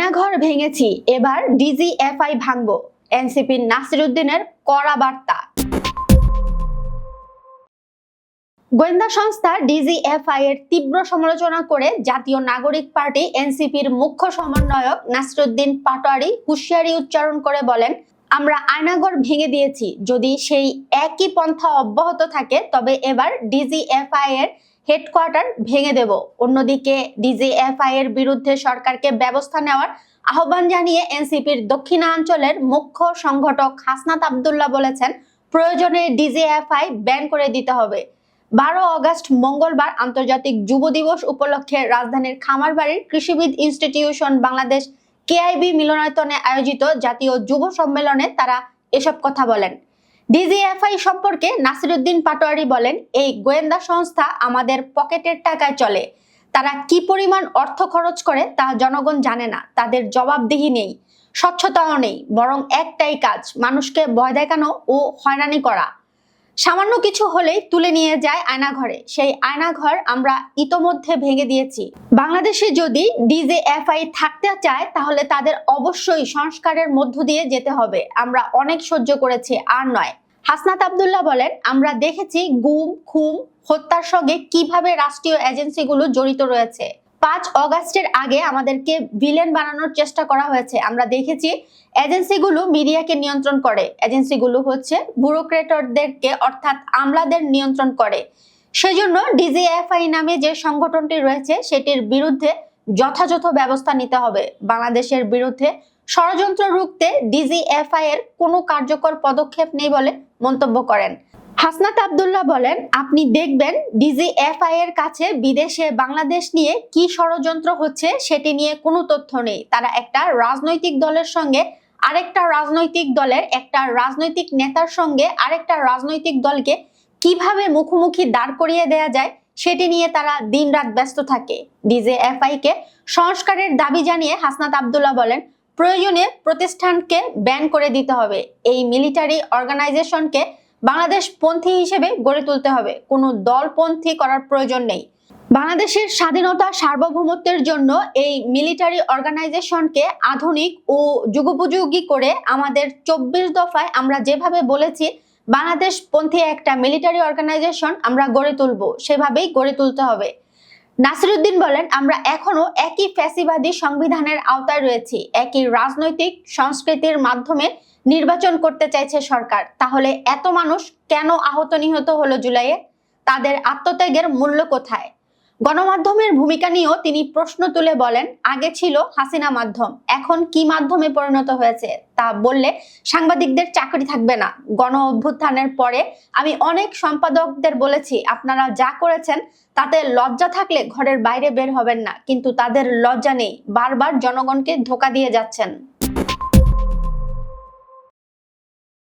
আয়নাঘর ভেঙেছি। এবার ডিজিএফআই ভাঙবো। এনসিপির নাসিরুদ্দিনের কড়া বার্তা। গোয়েন্দা সংস্থা ডিজিএফআই এর তীব্র সমালোচনা করে জাতীয় নাগরিক পার্টি এনসিপির মুখ্য সমন্বয়ক নাসিরুদ্দিন পাটোয়ারি হুঁশিয়ারি উচ্চারণ করে বলেন, আমরা আয়নাঘর ভেঙে দিয়েছি। যদি সেই একই পন্থা অব্যাহত থাকে, তবে এবার ডিজিএফআই এর হেডকোয়ার্টার ভেঙে দেব। অন্যদিকে ডিজিএফআই এর বিরুদ্ধে সরকারকে ব্যবস্থা নেওয়ার আহ্বান জানিয়ে এনসিপির দক্ষিণাঞ্চলের মুখ্য সংগঠক হাসনাত আবদুল্লাহ বলেছেন, প্রয়োজনে ডিজিএফআই ব্যান করে দিতে হবে। বারো অগস্ট মঙ্গলবার আন্তর্জাতিক যুব দিবস উপলক্ষে রাজধানীর খামারবাড়ির কৃষিবিদ ইনস্টিটিউশন বাংলাদেশ কেআইবি মিলনায়তনে আয়োজিত জাতীয় যুব সম্মেলনে তারা এসব কথা বলেন। ডিজিএফআই সম্পর্কে নাসিরুদ্দিন পাটোয়ারি বলেন, এই গোয়েন্দা সংস্থা আমাদের পকেটের টাকায় চলে। তারা কি পরিমাণ অর্থ খরচ করে তা জনগণ জানে না। তাদের জবাবদিহি নেই, স্বচ্ছতাও নেই, বরং একটাই কাজ, মানুষকে ভয় দেখানো ও হয়রানি করা। সামান্য কিছু হলেই তুলে নিয়ে যায় আয়নাঘরে। সেই আয়নাঘর আমরা ইতোমধ্যে ভেঙে দিয়েছি। বাংলাদেশে যদি ডিজেএফআই থাকতে চায়, তাহলে তাদের অবশ্যই সংস্কারের মধ্য দিয়ে যেতে হবে। আমরা অনেক সহ্য করেছি, আর নয় হাসনাত আবদুল্লাহ বলেন, আমরা দেখেছি গুম খুম হত্যার সঙ্গে কীভাবে রাষ্ট্রীয় এজেন্সিগুলো জড়িত রয়েছে। পাঁচ অগাস্টের আগে আমাদেরকে ভিলেন বানানোর চেষ্টা করা হয়েছে। আমরা দেখেছি এজেন্সিগুলো মিডিয়াকে নিয়ন্ত্রণ করে। এজেন্সিগুলো হচ্ছে ব্যুরোক্রেটরদেরকে, অর্থাৎ আমলাদের নিয়ন্ত্রণ করে। সেজন্য ডিজিএফআই নামে যে সংগঠনটি রয়েছে, সেটির বিরুদ্ধে যথাযথ ব্যবস্থা নিতে হবে। বাংলাদেশের বিরুদ্ধে ষড়যন্ত্র রুখতে ডিজিএফআই এর কোনো কার্যকর পদক্ষেপ নেই বলে মন্তব্য করেন। হাসনাত আবদুল্লাহ বলেন, আপনি দেখবেন ডিজিএফআই এর কাছে বিদেশে বাংলাদেশ নিয়ে কি ষড়যন্ত্র হচ্ছে সেটি নিয়ে কোনো তথ্য নেই। তারা একটা রাজনৈতিক দলের সঙ্গে আরেকটা রাজনৈতিক দলের একটা রাজনৈতিক নেতার সঙ্গে আরেকটা রাজনৈতিক দলকে কীভাবে মুখোমুখি দাঁড় করিয়ে দেয়া যায় সেটি নিয়ে তারা দিনরাত ব্যস্ত থাকে। ডিজেএফআই কে সংস্কারের দাবি জানিয়ে হাসনাত আবদুল্লাহ বলেন প্রয়োজনে প্রতিষ্ঠানকে ব্যান করে দিতে হবে। এই মিলিটারি অর্গানাইজেশনকে বাংলাদেশ পন্থী হিসেবে গড়ে তুলতে হবে। কোনো দলপন্থী করার প্রয়োজন নেই। বাংলাদেশের স্বাধীনতা সার্বভৌমত্বের জন্য এই মিলিটারি অর্গানাইজেশনকে আধুনিক ও যুগোপযোগী করে আমাদের চব্বিশ দফায় আমরা যেভাবে বলেছি, বাংলাদেশ পন্থী একটা মিলিটারি অর্গানাইজেশন আমরা গড়ে তুলব, সেভাবেই গড়ে তুলতে হবে। নাসিরুদ্দিন বলেন, আমরা এখনও একই ফ্যাসিবাদী সংবিধানের আওতায় রয়েছি, একই রাজনৈতিক সংস্কৃতির মাধ্যমে নির্বাচন করতে চাইছে সরকার। তাহলে এত মানুষ কেন আহত নিহত হলো জুলাইয়ে? তাদের আত্মত্যাগের মূল্য কোথায়? গণমাধ্যমের ভূমিকা নিয়েও তিনি প্রশ্ন তুলে বলেন, আগে ছিল হাসিনা মাধ্যম, এখন কি মাধ্যমে পরিণত হয়েছে তা বললে সাংবাদিকদের চাকরি থাকবে না। গণ অভ্যুত্থানের পরে আমি অনেক সম্পাদকদের বলেছি, আপনারা যা করেছেন তাতে লজ্জা থাকলে ঘরের বাইরে বের হবেন না, কিন্তু তাদের লজ্জা নেই, বারবার জনগণকে ধোকা দিয়ে যাচ্ছেন।